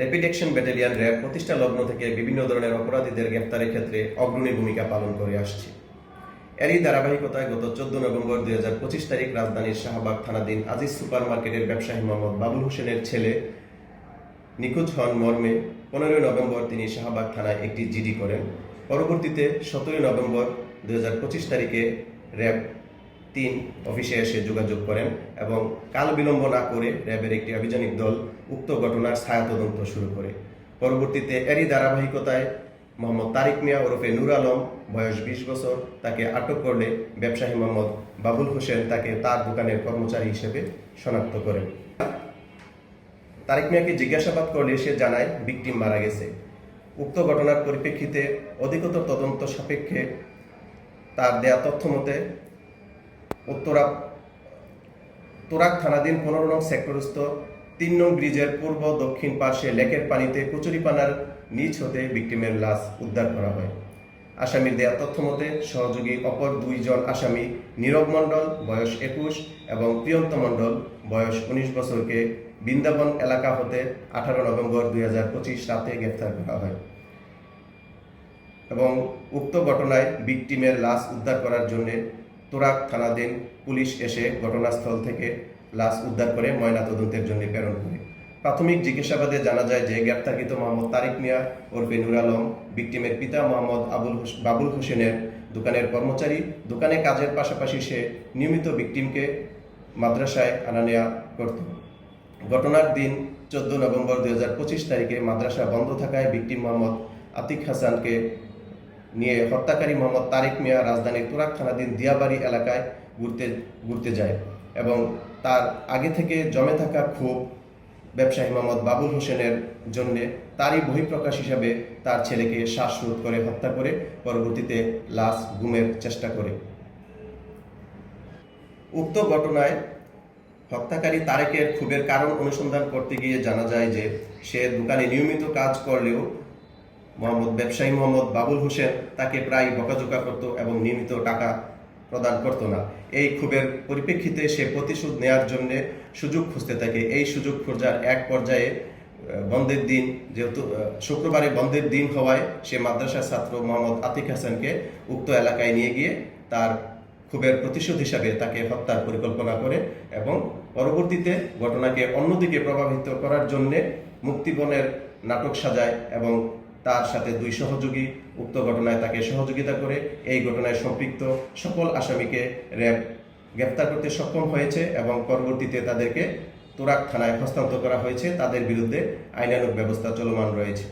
Rapid action battalion RAB প্রতিষ্ঠা লগ্ন থেকে বিভিন্ন ধরনের অপরাধীদের গ্রেপ্তারের ক্ষেত্রে অগ্রণী ভূমিকা পালন করে আসছে। এরই ধারাবাহিকতায় গত চোদ্দ নভেম্বর দুই হাজার পঁচিশ তারিখ রাজধানীর শাহবাগ থানাধীন আজিজ সুপার মার্কেটের ব্যবসায়ী মোহাম্মদ বাবুল হোসেনের ছেলে নিখোঁজ হন মর্মে পনেরোই নভেম্বর তিনি শাহবাগ থানায় একটি জিডি করেন। পরবর্তীতে সতেরোই নভেম্বর দুই হাজার পঁচিশ তারিখে র্যাব তিন অফিসে এসে যোগাযোগ করেন এবং কাল বিলম্ব না করে র্যাবের একটি আভিযানিক দল উক্ত ঘটনার ছায়া তদন্ত শুরু করে। পরবর্তীতে এরই ধারাবাহিকতায় মোহাম্মদ তারিক মিয়া ওরফে নূর আলম, বয়স বিশ বছর, তাকে আটক করলে ব্যবসায়ী মোহাম্মদ বাবুল হোসেন তাকে তার দোকানের কর্মচারী হিসেবে শনাক্ত করেন। তারিক মিয়াকে জিজ্ঞাসাবাদ করলে সে জানায়, ভিকটিম মারা গেছে। উক্ত ঘটনার পরিপ্রেক্ষিতে অধিকতর তদন্ত সাপেক্ষে তার দেয়া তথ্য মতে উত্তরা তোরাক থানাধীন পনেরো নং সেক্টরস্থ তিন নং ব্রিজের পূর্ব দক্ষিণ পাশে লেকের পানিতে কচুরিপানার নিচ হতে ভিকটিমের লাশ উদ্ধার করা হয়। আসামির দেয়া তথ্য মতে, সহযোগী অপর দুইজন আসামি নীরব মণ্ডল, বয়স একুশ, এবং প্রিয়ন্ত মণ্ডল, বয়স উনিশ বছরকে বৃন্দাবন এলাকা হতে আঠারো নভেম্বর দুই হাজার পঁচিশ রাতে গ্রেফতার করা হয় এবং উক্ত ঘটনায় ভিকটিমের লাশ উদ্ধার করার জন্য তোরাক থানাধীন পুলিশ এসে ঘটনাস্থল থেকে লাশ উদ্ধার করে ময়না তদন্তের জন্য প্রেরণ করে। প্রাথমিক জিজ্ঞাসাবাদে জানা যায় যে গ্রেপ্তারকৃত মোহাম্মদ তারিক মিয়া ওরফে নুর আলম, ভিকটিমের পিতা মোহাম্মদ আবুল বাবুল হোসেনের দোকানের কর্মচারী, দোকানে কাজের পাশাপাশি সে নিয়মিত ভিকটিমকে মাদ্রাসায় আনা নেওয়া করত। ঘটনার দিন চোদ্দ নভেম্বর দুই তারিখে মাদ্রাসা বন্ধ থাকায় ভিকটিম মোহাম্মদ আতিক হাসানকে নিয়ে হত্যাকারী মোহাম্মদ তারেক মিয়া রাজধানীর তুরাক থানাধীন দিয়াবাড়ি এলাকায় ঘুরতে ঘুরতে যায় এবং তার আগে থেকে জমে থাকা ক্ষোভ ব্যবসায়ী মোহাম্মদ বাবুল হোসেনের জন্য তারই বহিঃপ্রকাশ হিসাবে তার ছেলেকে শ্বাসরোধ করে হত্যা করে পরবর্তীতে লাশ গুমের চেষ্টা করে। উক্ত ঘটনায় হত্যাকারী তারেকের ক্ষোভের কারণ অনুসন্ধান করতে গিয়ে জানা যায় যে সে দোকানে নিয়মিত কাজ করলেও মোহাম্মদ ব্যবসায়ী মোহাম্মদ বাবুল হোসেন তাকে প্রায় বকাঝোকা করত এবং নিয়মিত টাকা প্রদান করত না। এই ক্ষোভের পরিপ্রেক্ষিতে সে প্রতিশোধ নেয়ার জন্য সুযোগ খুঁজতে থাকে। এই সুযোগ খোঁজার এক পর্যায়ে বন্ধের দিন, যেহেতু শুক্রবারে বন্ধের দিন হওয়ায় সে মাদ্রাসার ছাত্র মোহাম্মদ আতিক হাসানকে উক্ত এলাকায় নিয়ে গিয়ে তার ক্ষোভের প্রতিশোধ হিসাবে তাকে হত্যার পরিকল্পনা করে এবং পরবর্তীতে ঘটনাকে অন্যদিকে প্রভাবিত করার জন্যে মুক্তিবনের নাটক সাজায় এবং তার সাথে দুই সহযোগী। উক্ত ঘটনায় তাকে সহযোগিতা করে এই ঘটনায় সম্পৃক্ত সকল আসামিকে র্যাব গ্রেপ্তার করতে সক্ষম হয়েছে এবং পরবর্তীতে তাদেরকে তোরাক থানায় হস্তান্তর করা হয়েছে। তাদের বিরুদ্ধে আইনানুক ব্যবস্থা চলমান রয়েছে।